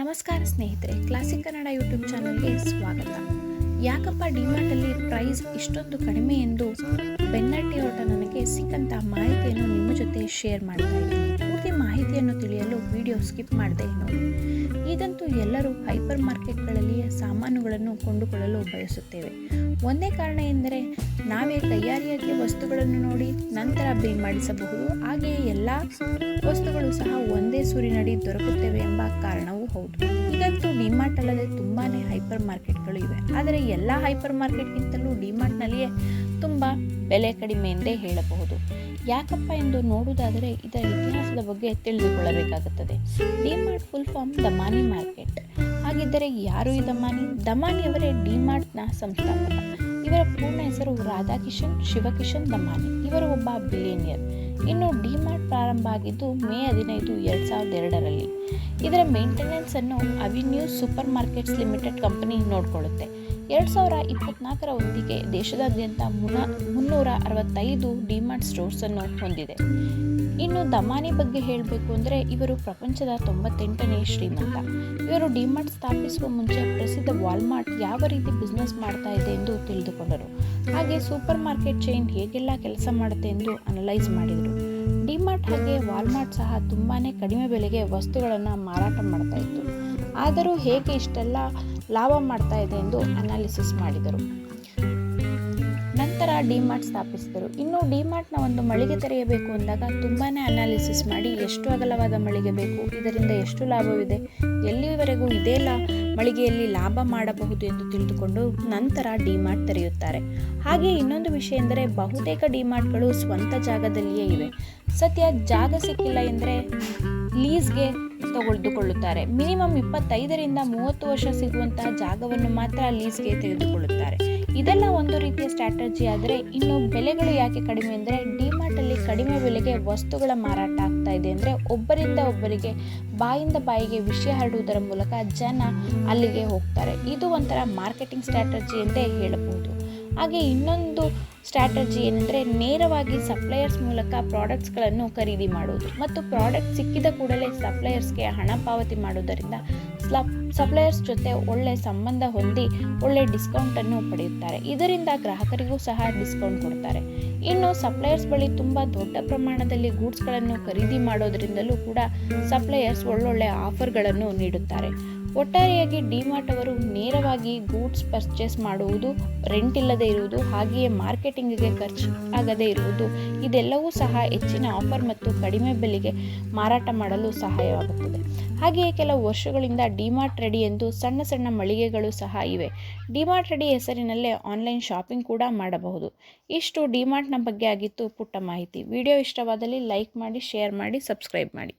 ನಮಸ್ಕಾರ ಸ್ನೇಹಿತರೆ classic Kannada YouTube ಚಾನಲ್ಗೆ ಸ್ವಾಗತ. ಯಾಕಪ್ಪ ಡಿಮಾರ್ಟಲ್ಲಿ ಪ್ರೈಸ್ ಇಷ್ಟೊಂದು ಕಡಿಮೆ ಎಂದು ಬೆನ್ನಟ್ಟಿ ಹೊರಟ ನನಗೆ ಸಿಕ್ಕಂತಹ ಮಾಹಿತಿಯನ್ನು ನಿಮ್ಮ ಜೊತೆ ಶೇರ್ ಮಾಡ್ತಾ ಇದ್ದೀನಿ. ವಿಡಿಯೋ ಸ್ಕಿಪ್ ಮಾಡದೆ ನೋಡಿ ಈಗಂತೂ ಎಲ್ಲರೂ ಹೈಪರ್ ಮಾರ್ಕೆಟ್ಗಳಲ್ಲಿ ಸಾಮಾನುಗಳನ್ನು ಕೊಂಡುಕೊಳ್ಳಲು ಬಯಸುತ್ತೇವೆ. ಒಂದೇ ಕಾರಣ ಎಂದರೆ ನಾವೇ ತಯಾರಿಯಾಗಿ ವಸ್ತುಗಳನ್ನು ನೋಡಿ ನಂತರ ಬಿಲ್ ಮಾಡಿಸಬಹುದು. ಹಾಗೆಯೇ ಎಲ್ಲ ವಸ್ತುಗಳು ಸಹ ಒಂದೇ ಸೂರಿನಡಿ ದೊರಕುತ್ತವೆ ಎಂಬ ಕಾರಣವೂ ಹೌದು. ಈಗಂತೂ ಡಿಮಾರ್ಟ್ ಅಲ್ಲದೆ ತುಂಬಾ ಹೈಪರ್ ಮಾರ್ಕೆಟ್ಗಳು ಇವೆ. ಆದರೆ ಎಲ್ಲ ಹೈಪರ್ ಮಾರ್ಕೆಟ್ಗಿಂತಲೂ ಡಿಮಾರ್ಟ್ನಲ್ಲಿಯೇ ತುಂಬ ಬೆಲೆ ಕಡಿಮೆ ಎಂದೇ ಹೇಳಬಹುದು. ಯಾಕಪ್ಪ ಎಂದು ನೋಡುವುದಾದರೆ ಇದರ ಇತಿಹಾಸದ ಬಗ್ಗೆ ತಿಳಿದುಕೊಳ್ಳಬೇಕಾಗುತ್ತದೆ. DMart full form Damani market. ಹಾಗಿದ್ದರೆ ಯಾರು ಈ ದಮಾನಿ ದಮಾನಿಯವರೇ ಡಿಮಾರ್ಟ್ನ ಸಂಸ್ಥಾಪಕ. ಇವರ ಪೂರ್ಣ ಹೆಸರು ರಾಧಾಕಿಶನ್, ಶಿವಕಿಶನ್ ದಮಾನಿ ಇವರು ಒಬ್ಬ ಬಿಲಿಯನಿಯರ್ ಇನ್ನು ಡಿಮಾರ್ಟ್ ಪ್ರಾರಂಭ ಆಗಿದ್ದು ಮೇ ಹದಿನೈದು, ಎರಡು ಸಾವಿರದ ಎರಡರಲ್ಲಿ. ಇದರ ಮೇಂಟೆನೆನ್ಸ್ ಅನ್ನು avenue super markets limited company ನೋಡಿಕೊಳ್ಳುತ್ತೆ. ಎರಡು ಸಾವಿರ ಇಪ್ಪತ್ನಾಲ್ಕರ ಹೊತ್ತಿಗೆ ದೇಶದಾದ್ಯಂತ ಮುನ್ನ ಮುನ್ನೂರ ಅರವತ್ತೈದು ಡಿಮಾರ್ಟ್ ಸ್ಟೋರ್ಸನ್ನು ಹೊಂದಿದೆ. ಇನ್ನು ದಮಾನಿ ಬಗ್ಗೆ ಹೇಳಬೇಕು ಅಂದರೆ ಇವರು ಪ್ರಪಂಚದ ತೊಂಬತ್ತೆಂಟನೇ ಶ್ರೀಮಂತ. ಇವರು ಡಿಮಾರ್ಟ್ ಸ್ಥಾಪಿಸುವ ಮುಂಚೆ ಪ್ರಸಿದ್ಧ ವಾಲ್ಮಾರ್ಟ್ ಯಾವ ರೀತಿ ಬಿಸ್ನೆಸ್ ಮಾಡ್ತಾ ಇದೆ ಎಂದು ತಿಳಿದುಕೊಂಡರು. ಹಾಗೆ ಸೂಪರ್ ಮಾರ್ಕೆಟ್ ಚೈನ್ ಹೇಗೆಲ್ಲ ಕೆಲಸ ಮಾಡುತ್ತೆ ಎಂದು ಅನಲೈಸ್ ಮಾಡಿದರು. ಡಿಮಾರ್ಟ್ ಹಾಗೆ ವಾಲ್ಮಾರ್ಟ್ ಸಹ ತುಂಬಾ ಕಡಿಮೆ ಬೆಲೆಗೆ ವಸ್ತುಗಳನ್ನು ಮಾರಾಟ ಮಾಡ್ತಾ ಇತ್ತು. ಆದರೂ ಹೇಗೆ ಇಷ್ಟೆಲ್ಲ ಲಾಭ ಮಾಡ್ತಾ ಇದೆ ಎಂದು ಅನಾಲಿಸಿಸ್ ಮಾಡಿದರು. ನಂತರ ಡಿಮಾರ್ಟ್ ಸ್ಥಾಪಿಸಿದರು. ಇನ್ನು ಡಿಮಾರ್ಟ್ನ ಒಂದು ಮಳಿಗೆ ತೆರೆಯಬೇಕು ಅಂದಾಗ ತುಂಬಾ ಅನಾಲಿಸಿಸ್ ಮಾಡಿ ಎಷ್ಟು ಅಗಲವಾದ ಮಳಿಗೆ ಬೇಕು, ಇದರಿಂದ ಎಷ್ಟು ಲಾಭವಿದೆ, ಎಲ್ಲಿವರೆಗೂ ಇದೇ ಮಳಿಗೆಯಲ್ಲಿ ಲಾಭ ಮಾಡಬಹುದು ಎಂದು ತಿಳಿದುಕೊಂಡು ನಂತರ ಡಿಮಾರ್ಟ್ ತೆರೆಯುತ್ತಾರೆ. ಹಾಗೆ ಇನ್ನೊಂದು ವಿಷಯ ಎಂದರೆ ಬಹುತೇಕ ಡಿಮಾರ್ಟ್ಗಳು ಸ್ವಂತ ಜಾಗದಲ್ಲಿಯೇ ಇವೆ. ಸದ್ಯ ಜಾಗ ಸಿಕ್ಕಿಲ್ಲ ಎಂದರೆ ಲೀಸ್ಗೆ ತೆಗೆದುಕೊಳ್ಳುತ್ತಾರೆ. ಮಿನಿಮಮ್ ಇಪ್ಪತ್ತೈದರಿಂದ ಮೂವತ್ತು ವರ್ಷ ಸಿಗುವಂತಹ ಜಾಗವನ್ನು ಮಾತ್ರ ಲೀಸ್ಗೆ ತೆಗೆದುಕೊಳ್ಳುತ್ತಾರೆ. ಇದೆಲ್ಲ ಒಂದು ರೀತಿಯ ಸ್ಟ್ರಾಟಜಿ ಆದರೆ ಇನ್ನು ಬೆಲೆಗಳು ಯಾಕೆ ಕಡಿಮೆ ಅಂದರೆ ಡಿಮಾರ್ಟಲ್ಲಿ ಕಡಿಮೆ ಬೆಲೆಗೆ ವಸ್ತುಗಳ ಮಾರಾಟ ಆಗ್ತಾ ಇದೆ ಅಂದರೆ ಒಬ್ಬರಿಂದ ಒಬ್ಬರಿಗೆ, ಬಾಯಿಂದ ಬಾಯಿಗೆ ವಿಷಯ ಹರಡುವುದರ ಮೂಲಕ ಜನ ಅಲ್ಲಿಗೆ ಹೋಗ್ತಾರೆ. ಇದು ಒಂಥರ ಮಾರ್ಕೆಟಿಂಗ್ ಸ್ಟ್ರಾಟಜಿ ಎಂದೇ ಹೇಳಬಹುದು. ಹಾಗೆ ಇನ್ನೊಂದು ಸ್ಟ್ರಾಟಜಿ ಏನೆಂದರೆ ನೇರವಾಗಿ ಸಪ್ಲೈಯರ್ಸ್ ಮೂಲಕ ಪ್ರಾಡಕ್ಟ್ಸ್ಗಳನ್ನು ಖರೀದಿ ಮಾಡುವುದು. ಮತ್ತು ಪ್ರಾಡಕ್ಟ್ ಸಿಕ್ಕಿದ ಕೂಡಲೇ ಸಪ್ಲೈಯರ್ಸ್ಗೆ ಹಣ ಪಾವತಿ ಮಾಡುವುದರಿಂದ ಸ್ಲಪ್ ಸಪ್ಲೈಯರ್ಸ್ ಜೊತೆ ಒಳ್ಳೆ ಸಂಬಂಧ ಹೊಂದಿ ಒಳ್ಳೆ ಡಿಸ್ಕೌಂಟನ್ನು ಪಡೆಯುತ್ತಾರೆ. ಇದರಿಂದ ಗ್ರಾಹಕರಿಗೂ ಸಹ ಡಿಸ್ಕೌಂಟ್ ಕೊಡ್ತಾರೆ. ಇನ್ನು ಸಪ್ಲೈಯರ್ಸ್ ಬಳಿ ತುಂಬ ದೊಡ್ಡ ಪ್ರಮಾಣದಲ್ಲಿ ಗೂಡ್ಸ್ಗಳನ್ನು ಖರೀದಿ ಮಾಡೋದರಿಂದಲೂ ಕೂಡ ಸಪ್ಲೈಯರ್ಸ್ ಒಳ್ಳೊಳ್ಳೆ ಆಫರ್ಗಳನ್ನು ನೀಡುತ್ತಾರೆ. ಒಟ್ಟಾರೆಯಾಗಿ ಡಿಮಾರ್ಟ್ ಅವರು ನೇರವಾಗಿ ಗೂಡ್ಸ್ ಪರ್ಚೇಸ್ ಮಾಡುವುದು, ರೆಂಟ್ ಇಲ್ಲದೆ ಇರುವುದು, ಹಾಗೆಯೇ ಮಾರ್ಕೆಟಿಂಗಿಗೆ ಖರ್ಚು ಆಗದೆ ಇರುವುದು, ಇದೆಲ್ಲವೂ ಸಹ ಹೆಚ್ಚಿನ ಆಫರ್ ಮತ್ತು ಕಡಿಮೆ ಬೆಲೆಗೆ ಮಾರಾಟ ಮಾಡಲು ಸಹಾಯವಾಗುತ್ತದೆ. ಹಾಗೆಯೇ ಕೆಲವು ವರ್ಷಗಳಿಂದ ಡಿಮಾರ್ಟ್ ರೆಡಿ ಎಂದು ಸಣ್ಣ ಸಣ್ಣ ಮಳಿಗೆಗಳು ಸಹ ಇವೆ. ಡಿಮಾರ್ಟ್ ರೆಡಿ ಹೆಸರಿನಲ್ಲೇ ಆನ್ಲೈನ್ ಶಾಪಿಂಗ್ ಕೂಡ ಮಾಡಬಹುದು. ಇಷ್ಟು ಡಿಮಾರ್ಟ್ನ ಬಗ್ಗೆ ಆಗಿತ್ತು ಪುಟ್ಟ ಮಾಹಿತಿ. ವಿಡಿಯೋ ಇಷ್ಟವಾದಲ್ಲಿ ಲೈಕ್ ಮಾಡಿ, ಶೇರ್ ಮಾಡಿ, ಸಬ್ಸ್ಕ್ರೈಬ್ ಮಾಡಿ.